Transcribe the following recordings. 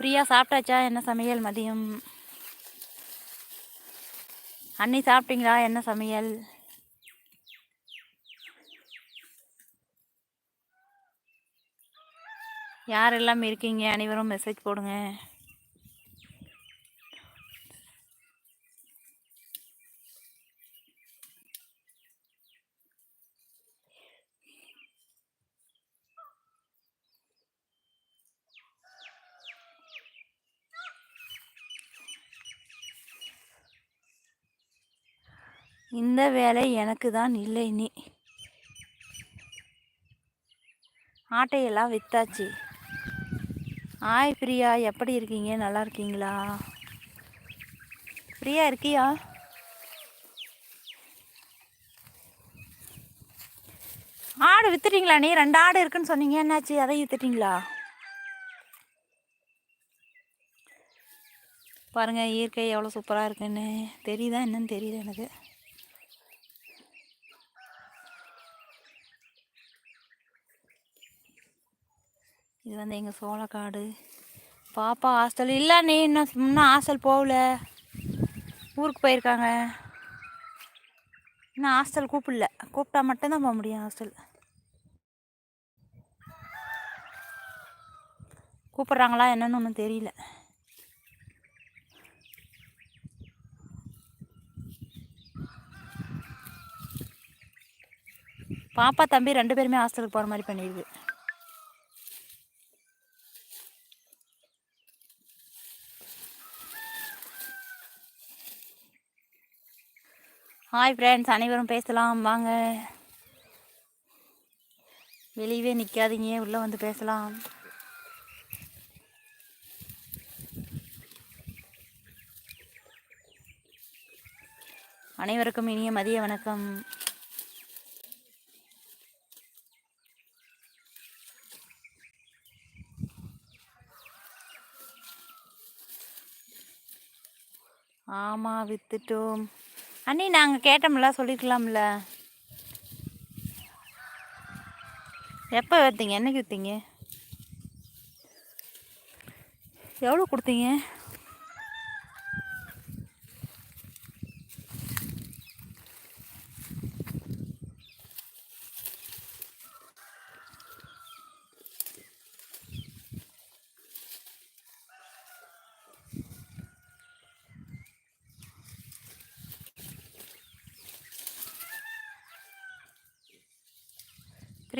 பிரியா சாப்பிட்டாச்சா? என்ன சமையல் மதியம்? அண்ணி சாப்பிட்டீங்களா? என்ன சமையல்? யாரெல்லாம் இருக்கீங்க? அனைவரும் மெசேஜ் போடுங்க. இந்த வேலை எனக்கு தான் இல்லை நீ. ஆட்டையெல்லாம் வித்தாச்சு. ஆய் பிரியா எப்படி இருக்கீங்க? நல்லா இருக்கீங்களா? பிரியா இருக்கியா? ஆடு வித்துட்டீங்களா நீ? ரெண்டு ஆடு இருக்குன்னு சொன்னீங்க. என்னாச்சு? அதை வித்துட்டீங்களா? பாருங்க இயற்கை எவ்வளோ சூப்பராக இருக்குன்னு. தெரியுதா என்னன்னு? தெரியல எனக்கு. இது வந்து எங்கள் சோளக்காடு. பாப்பா ஹாஸ்டல் இல்லை நீ இன்னும் இன்னும் ஹாஸ்டல் போகல. ஊருக்கு போயிருக்காங்க. இன்னும் ஹாஸ்டல் கூப்பிடல. கூப்பிட்டா மட்டும்தான் போக முடியும் ஹாஸ்டல் கூப்பிட்றாங்களா என்னன்னு ஒன்றும் தெரியல. பாப்பா தம்பி ரெண்டு பேருமே ஹாஸ்டலுக்கு போகிற மாதிரி பண்ணிடுது ஹாய் ஃப்ரெண்ட்ஸ் அனைவரும் பேசலாம். வாங்க. வெளியவே நிற்காதீங்க உள்ளே வந்து பேசலாம். அனைவருக்கும் இனிய மதிய வணக்கம். ஆமாம் வித்துட்டோம். அண்ணி நாங்கள் கேட்டோம்ல சொல்லிருக்கலாம்ல. எப்போ விற்றீங்க என்னைக்கு விற்றீங்க எவ்வளோ கொடுத்தீங்க?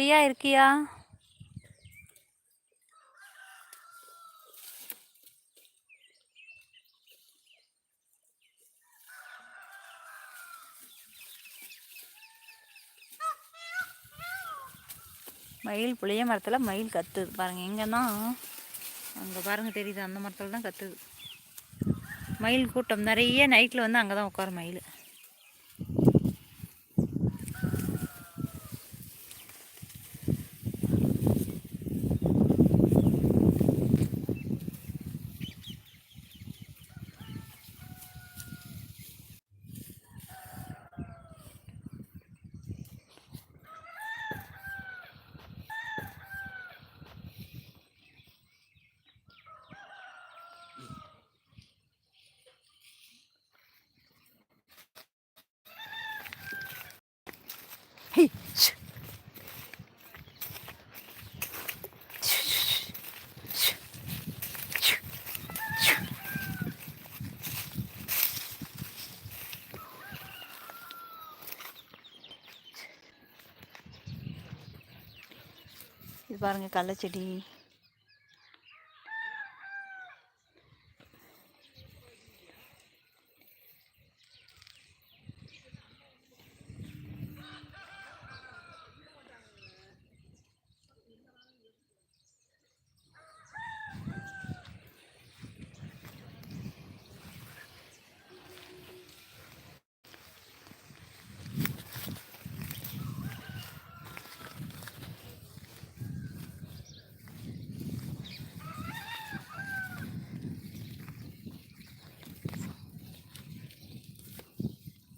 ஃப்ரீயா இருக்கியா? மயில் புளிய மரத்தில் மயில் கத்துது. பாருங்கள் எங்கன்னா அங்கே பாருங்கள் தெரியுது அந்த மரத்தில் தான் கத்துது. மயில் கூட்டம் நிறைய நைட்டில் வந்து அங்கே தான் உட்காரும் மயில். இது பாருங்கள் கள்ளச்செடி.